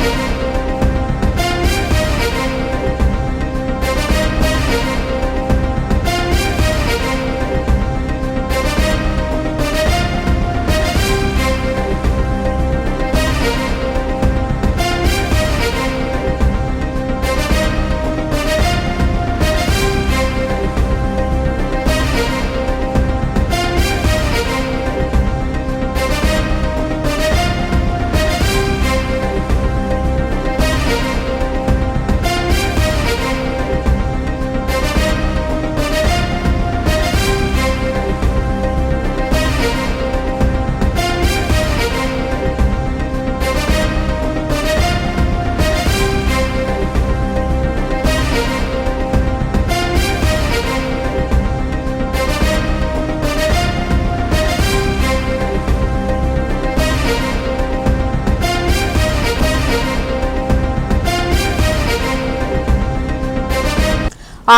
Музика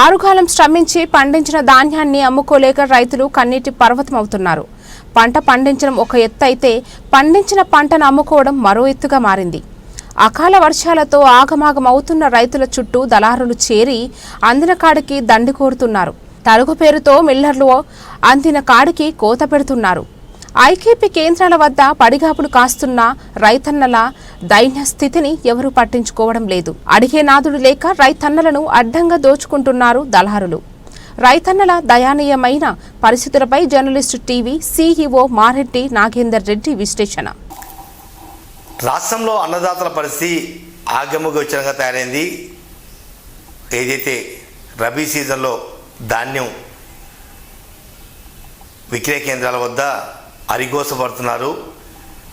ఆరుగాలం శ్రమించి పండించిన ధాన్యాన్ని అమ్ముకోలేక రైతులు కన్నీటి పర్వతమవుతున్నారు. పంట పండించడం ఒక ఎత్తు అయితే పండించిన పంటను అమ్ముకోవడం మరో ఎత్తుగా మారింది. అకాల వర్షాలతో ఆగమాగం అవుతున్న రైతుల చుట్టూ దళారులు చేరి అందిన కాడికి దండి కోరుతున్నారు. తరుగు పేరుతో మిల్లర్లు అందిన కాడికి కోత పెడుతున్నారు. ఐకేపీ కేంద్రాల వద్ద పడిగాపులు కాస్తున్న రైతన్నల దైన్య స్థితిని ఎవరూ పట్టించుకోవడం లేదు. అడిగే నాదుడు లేక రైతన్నలను అడ్డంగా దోచుకుంటున్నారు దళారులు. రైతన్నల దయానీయమైన పరిస్థితులపై journalist TV CEO Mareddy Nagender Reddy విశ్లేషణ. రాష్ట్రంలో అన్నదాతల పరిస్థితి ఆగమగోచరంగా తయారైంది. ఏదైతే రబీ సీజన్లో ధాన్యం విక్రయ కేంద్రాల వద్ద అరిగోసపడుతున్నారు.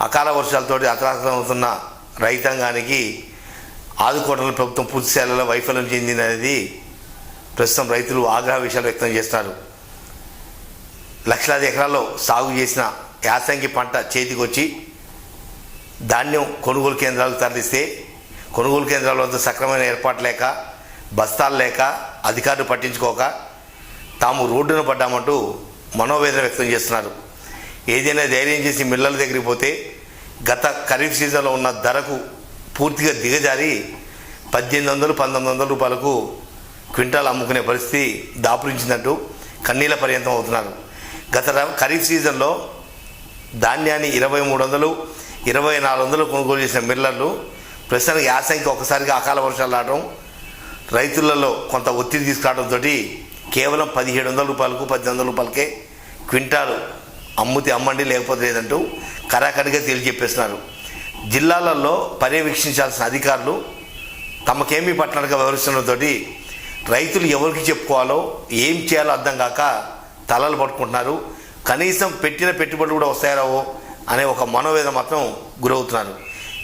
అకాల వర్షాలతోటి అతలాకుతమవుతున్న రైతాంగానికి ఆదుకోవడంలో ప్రభుత్వం పూర్తి స్థాయిలో వైఫల్యం చెందినది ప్రస్తుతం రైతులు ఆగ్రహ విషయాలు వ్యక్తం చేస్తున్నారు. లక్షలాది ఎకరాల్లో సాగు చేసిన యాసంగి పంట చేతికొచ్చి ధాన్యం కొనుగోలు కేంద్రాలకు తరలిస్తే కొనుగోలు కేంద్రాల వద్ద సక్రమైన ఏర్పాటు లేక బస్తాలు లేక అధికారులు పట్టించుకోక తాము రోడ్డున పడ్డామంటూ మనోవేదన వ్యక్తం చేస్తున్నారు. ఏదైనా ధైర్యం చేసి మిల్లల దగ్గరికి పోతే గత ఖరీఫ్ సీజన్లో ఉన్న ధరకు పూర్తిగా దిగజారి పద్దెనిమిది వందలు పంతొమ్మిది వందల రూపాయలకు క్వింటాల్ అమ్ముకునే పరిస్థితి దాపురించినట్టు కన్నీళ్ళ పర్యంతం అవుతున్నారు. గత ఖరీఫ్ సీజన్లో ధాన్యాన్ని ఇరవై మూడు వందలు ఇరవై నాలుగు వందలు కొనుగోలు చేసిన మిల్లర్లు ప్రస్తుతానికి యాసంకి ఒకసారిగా అకాల వర్షాలు రావడం రైతులలో కొంత ఒత్తిడి తీసుకురావడంతో కేవలం పదిహేడు వందల రూపాయలకు పద్దెనిమిది వందల రూపాయలకే క్వింటాలు అమ్ముతే అమ్మండి లేకపోతే లేదంటూ కరాఖడిగా తెలియజెప్పేస్తున్నారు జిల్లాలలో పర్యవేక్షించాల్సిన అధికారులు తమకేమీ పట్టణంగా వ్యవహరిస్తుండటంతో రైతులు ఎవరికి చెప్పుకోవాలో ఏం చేయాలో అర్థం కాక తలలు పట్టుకుంటున్నారు. కనీసం పెట్టిన పెట్టుబడులు కూడా వస్తాయో అనే ఒక మనోవేదన మాత్రం గురవుతున్నారు.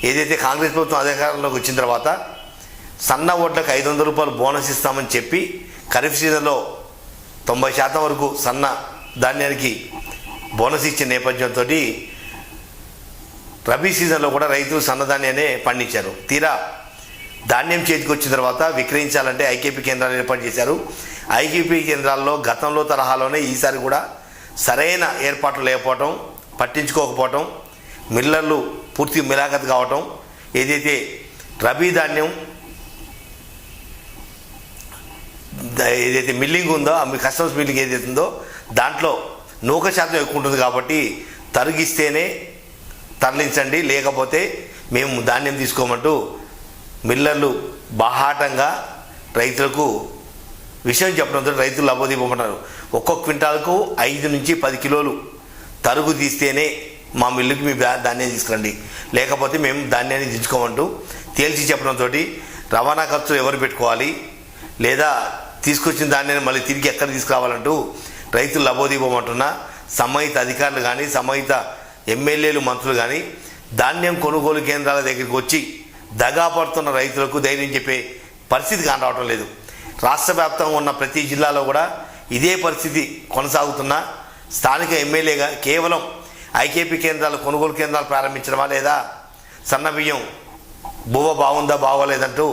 ఏదైతే కాంగ్రెస్ ప్రభుత్వం అధికారంలోకి వచ్చిన తర్వాత సన్న ఓట్లకు ఐదు వందల రూపాయలు బోనస్ ఇస్తామని చెప్పి ఖరీఫ్ సీజన్లో తొంభై శాతం వరకు సన్న ధాన్యానికి బోనస్ ఇచ్చిన నేపథ్యంతో రబీ సీజన్లో కూడా రైతులు సన్నధాన్యాన్ని పండించారు. తీరా ధాన్యం చేతికి వచ్చిన తర్వాత విక్రయించాలంటే ఐకేపీ కేంద్రాలు ఏర్పాటు చేశారు. ఐకేపీ కేంద్రాల్లో గతంలో తరహాలోనే ఈసారి కూడా సరైన ఏర్పాట్లు లేకపోవటం పట్టించుకోకపోవటం మిల్లర్లు పూర్తి మిలాఖత్ కావటం ఏదైతే రబీ ధాన్యం ఏదైతే మిల్లింగ్ ఉందో ఆ కస్టమ్స్ మిల్లింగ్ ఏదైతే ఉందో దాంట్లో నూక శాతం ఎక్కువ ఉంటుంది కాబట్టి తరిగిస్తేనే తరలించండి. లేకపోతే మేము ధాన్యం తీసుకోమంటూ మిల్లర్లు బాహాటంగా రైతులకు విషయం చెప్పడంతో రైతులు లబోదీపమంటారు ఒక్కొక్క క్వింటాల్కు ఐదు నుంచి పది కిలోలు తరుగు తీస్తేనే మా మిల్లుకి మీ ధాన్యం తీసుకురండి. లేకపోతే మేము ధాన్యాన్ని దించుకోమంటూ తేల్చి చెప్పడంతో రవాణా ఖర్చులు ఎవరు పెట్టుకోవాలి? లేదా తీసుకొచ్చిన ధాన్యాన్ని మళ్ళీ తిరిగి ఎక్కడ తీసుకురావాలంటూ రైతులు లబోదీపమంటున్నా సంబంధిత అధికారులు కానీ సంబంధిత ఎమ్మెల్యేలు మంత్రులు కానీ ధాన్యం కొనుగోలు కేంద్రాల దగ్గరికి వచ్చి దగా పడుతున్న రైతులకు ధైర్యం చెప్పే పరిస్థితి కానరావటం లేదు. రాష్ట్ర వ్యాప్తంగా ఉన్న ప్రతి జిల్లాలో కూడా ఇదే పరిస్థితి కొనసాగుతున్నా. స్థానిక ఎమ్మెల్యేగా కేవలం ఐకేపీ కేంద్రాలు కొనుగోలు కేంద్రాలు ప్రారంభించడమా లేదా? సన్న బియ్యం బువ్వ బాగుందా బాగోలేదంటూ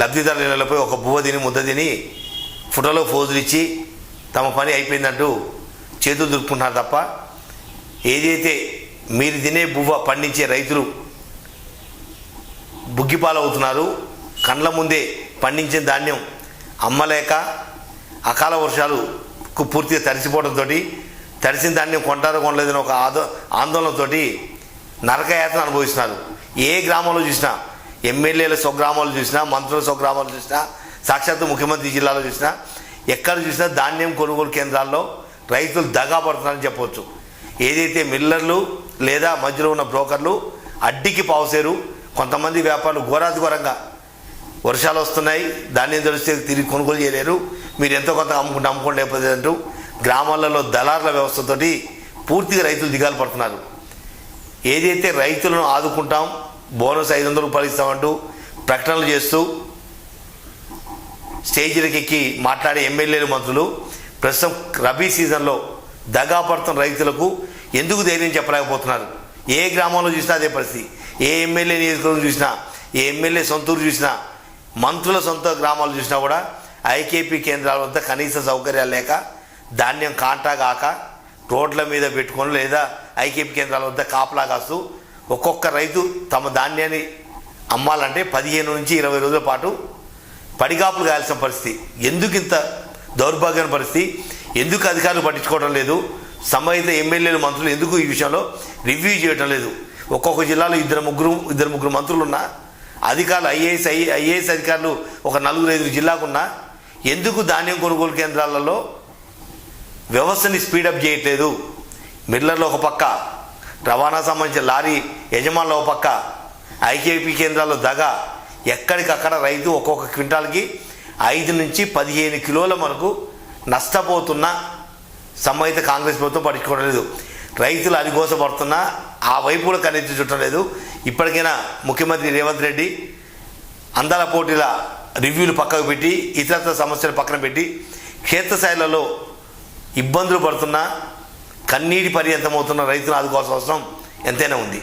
లబ్ధిదారుల ఇళ్ళపై ఒక బువ్వ తిని ముద్ద తిని ఫోటోలో ఫోజులు ఇచ్చి తమ పని అయిపోయిందంటూ చేతులు దులుపుకుంటున్నారు తప్ప ఏదైతే మీరు తినే బువ్వ పండించే రైతులు బుగ్గిపాలవుతున్నారు కండ్ల ముందే పండించిన ధాన్యం అమ్మలేక అకాల వర్షాలకు పూర్తిగా తడిసిపోవడంతో తడిసిన ధాన్యం కొంటారో కొనలేదని ఒక ఆదో ఆందోళనతోటి నరకయాతన అనుభవిస్తున్నారు. ఏ గ్రామంలో చూసినా ఎమ్మెల్యేల స్వగ్రామాలు చూసినా మంత్రుల స్వగ్రామాలు చూసినా సాక్షాత్తు ముఖ్యమంత్రి జిల్లాలో చూసినా ఎక్కడ చూసినా ధాన్యం కొనుగోలు కేంద్రాల్లో రైతులు దగా పడుతున్నారని చెప్పవచ్చు ఏదైతే మిల్లర్లు లేదా మధ్యలో ఉన్న బ్రోకర్లు అడ్డికి పావుసేరు కొంతమంది వ్యాపారులు ఘోరాతి ఘోరంగా వర్షాలు వస్తున్నాయి ధాన్యం దొరిస్తే తిరిగి కొనుగోలు చేయలేరు. మీరు ఎంతో కొంత అమ్ముకుంటే అమ్ముకోండి లేకపోతే అంటూ గ్రామాలలో దళారుల వ్యవస్థతోటి పూర్తిగా రైతులు దిగాలు పడుతున్నారు. ఏదైతే రైతులను ఆదుకుంటాం బోనస్ ఐదు వందల రూపాయలు ఇస్తామంటూ ప్రకటనలు చేస్తూ స్టేజీలకు ఎక్కి మాట్లాడే ఎమ్మెల్యేలు మంత్రులు ప్రస్తుతం రబీ సీజన్లో దగా పడుతున్న రైతులకు ఎందుకు ధైర్యం చెప్పలేకపోతున్నారు? ఏ గ్రామంలో చూసినా అదే పరిస్థితి. ఏ ఎమ్మెల్యే నియోజకవర్గం చూసినా ఏ ఎమ్మెల్యే సొంతూరు చూసినా మంత్రుల సొంత గ్రామాలు చూసినా కూడా ఐకేపీ కేంద్రాల వద్ద కనీస సౌకర్యాలు లేక ధాన్యం కాంటా కాక రోడ్ల మీద పెట్టుకొని లేదా ఐకేపీ కేంద్రాల వద్ద కాపలా కాస్తూ ఒక్కొక్క రైతు తమ ధాన్యాన్ని అమ్మాలంటే పదిహేను నుంచి ఇరవై రోజుల పాటు పడిగాపులు కాయాల్సిన పరిస్థితి. ఎందుకు ఇంత దౌర్భాగ్యమైన పరిస్థితి? ఎందుకు అధికారులు పట్టించుకోవడం లేదు? సంబంధిత ఎమ్మెల్యేలు మంత్రులు ఎందుకు ఈ విషయంలో రివ్యూ చేయడం లేదు? ఒక్కొక్క జిల్లాలో ఇద్దరు ముగ్గురు ఇద్దరు ముగ్గురు మంత్రులు ఉన్నా అధికారులు ఐఏఎస్ ఐ ఐఏఎస్ అధికారులు ఒక నలుగురు ఐదుగురు జిల్లాకున్నా ఎందుకు ధాన్యం కొనుగోలు కేంద్రాలలో వ్యవస్థని స్పీడప్ చేయట్లేదు? మిల్లర్లు ఒక పక్క రవాణా సంబంధించిన లారీ యజమానులు ఒక పక్క ఐకేపీ కేంద్రాల్లో దగ ఎక్కడికక్కడ రైతు ఒక్కొక్క క్వింటాల్కి ఐదు నుంచి పదిహేను కిలోల వరకు నష్టపోతున్న సంబంధిత కాంగ్రెస్ ప్రభుత్వం పట్టించుకోవడం లేదు రైతులు అలిగోసపడుతున్నా ఆ వైపు కూడా కనెత్తి చుట్టం లేదు ఇప్పటికైనా ముఖ్యమంత్రి రేవంత్ రెడ్డి అందాల పోటీల రివ్యూలు పక్కకు పెట్టి ఇతరత్ర సమస్యలు పక్కన పెట్టి క్షేత్రస్థాయిలలో ఇబ్బందులు పడుతున్న కన్నీటి పర్యంతమవుతున్న రైతులు ఆదుకోవాల్సిన అవసరం ఎంతైనా ఉంది.